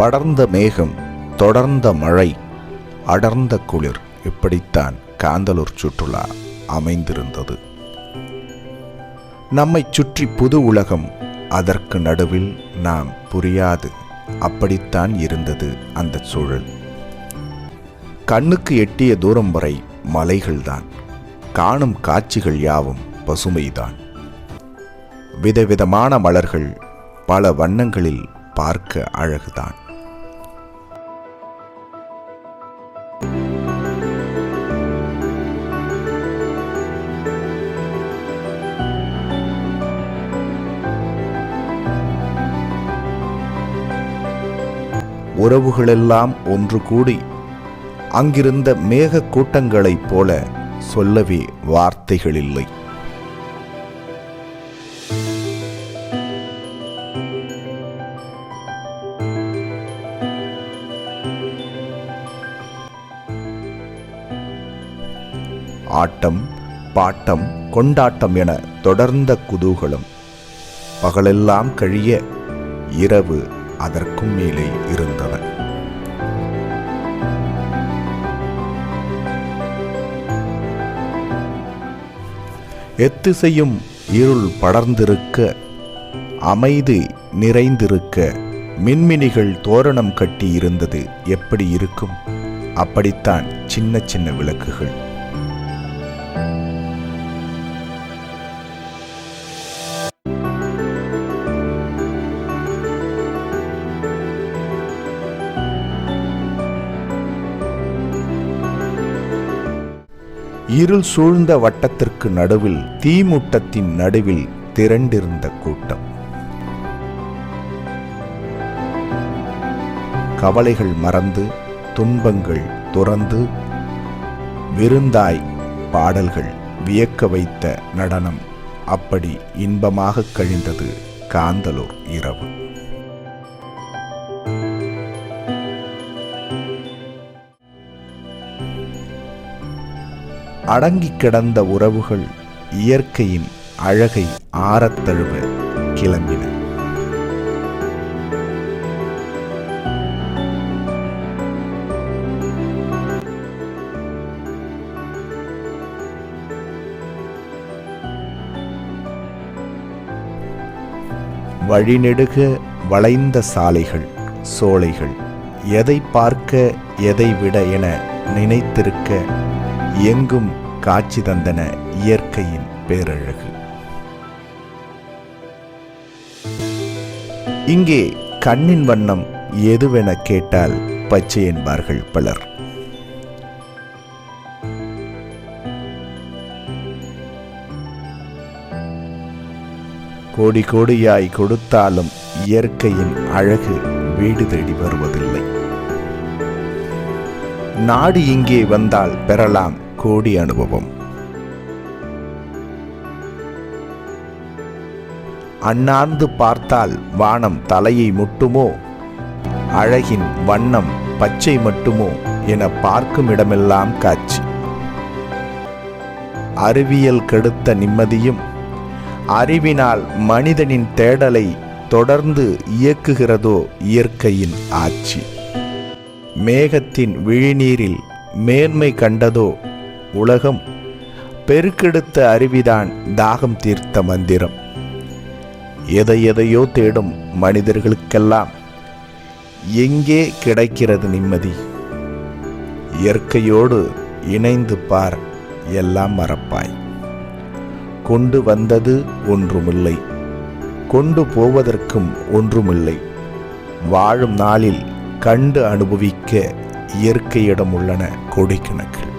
படர்ந்த மேகம் தொடர்ந்த மழை அடர்ந்த குளிர் இப்படித்தான் காந்தலூர் சுற்றுலா அமைந்திருந்தது. நம்மைச் சுற்றி புது உலகம் அதற்கு நடுவில் நாம் புரியாது. அப்படித்தான் இருந்தது அந்த சூழல். கண்ணுக்கு எட்டிய தூரம் வரை மலைகள்தான். காணும் காட்சிகள் யாவும் பசுமைதான். விதவிதமான மலர்கள் பல வண்ணங்களில் பார்க்க அழகுதான். உறவுகளெல்லாம் ஒன்று கூடி அங்கிருந்த மேக கூட்டங்களைப் போல சொல்லவே வார்த்தைகள் இல்லை ஆட்டம் பாட்டம் கொண்டாட்டம் என தொடர்ந்த குதூகலம் பகலெல்லாம் கழிய இரவு அதற்கும் மேலே இருந்தன. எத்திசையும் இருள் படர்ந்திருக்க அமைதி நிறைந்திருக்க மின்மினிகள் தோரணம் கட்டி இருந்தது எப்படி இருக்கும்? அப்படித்தான் சின்ன சின்ன விளக்குகள். இருள் சூழ்ந்த வட்டத்திற்கு நடுவில் தீமூட்டத்தின் நடுவில் திரண்டிருந்த கூட்டம். கவலைகள் மறந்து துன்பங்கள் துறந்து விருந்தாய் பாடல்கள் வியக்க வைத்த நடனம் அப்படி இன்பமாக கழிந்தது காந்தலூர் இரவு. அடங்கிக் கிடந்த உறவுகள் இயற்கையின் அழகை ஆரத்தழுவ கிளம்பின. வழிநெடுக வளைந்த சாலைகள் சோலைகள் எதை பார்க்க எதை விட என நினைத்திருக்க எங்கும் காட்சி தந்தன இயற்கையின் பேரழகு. இங்கே கண்ணின் வண்ணம் எதுவென கேட்டால் பச்சை என்பார்கள் பலர். கோடி கோடியாய் கொடுத்தாலும் இயற்கையின் அழகு வீடு தேடி வருவதில்லை. நாடு இங்கே வந்தால் பெறலாம் கோடி அனுபவம் அண்ணாந்து பார்த்தால் வானம் தலையை முட்டுமோ அழகின் வண்ணம் பச்சை மட்டுமோ என பார்க்கும் இடமெல்லாம் காட்சி அறிவியல் கெடுத்த நிம்மதியும் அறிவினால் மனிதனின் தேடலை தொடர்ந்து இயக்குகிறதோ இயற்கையின் ஆட்சி மேகத்தின் விழிநீரில் மேன்மை கண்டதோ உலகம். பெருக்கெடுத்த அருவிதான் தாகம் தீர்த்த மந்திரம். எதை எதையோ தேடும் மனிதர்களுக்கெல்லாம் எங்கே கிடைக்கிறது நிம்மதி? இயற்கையோடு இணைந்து பார் எல்லாம் மறப்பாய். கொண்டு வந்தது ஒன்றுமில்லை. கொண்டு போவதற்கும் ஒன்றுமில்லை. வாழும் நாளில் கண்டு அனுபவிக்க இயற்கையிடம் உள்ளன கோடிக்கணக்கில்.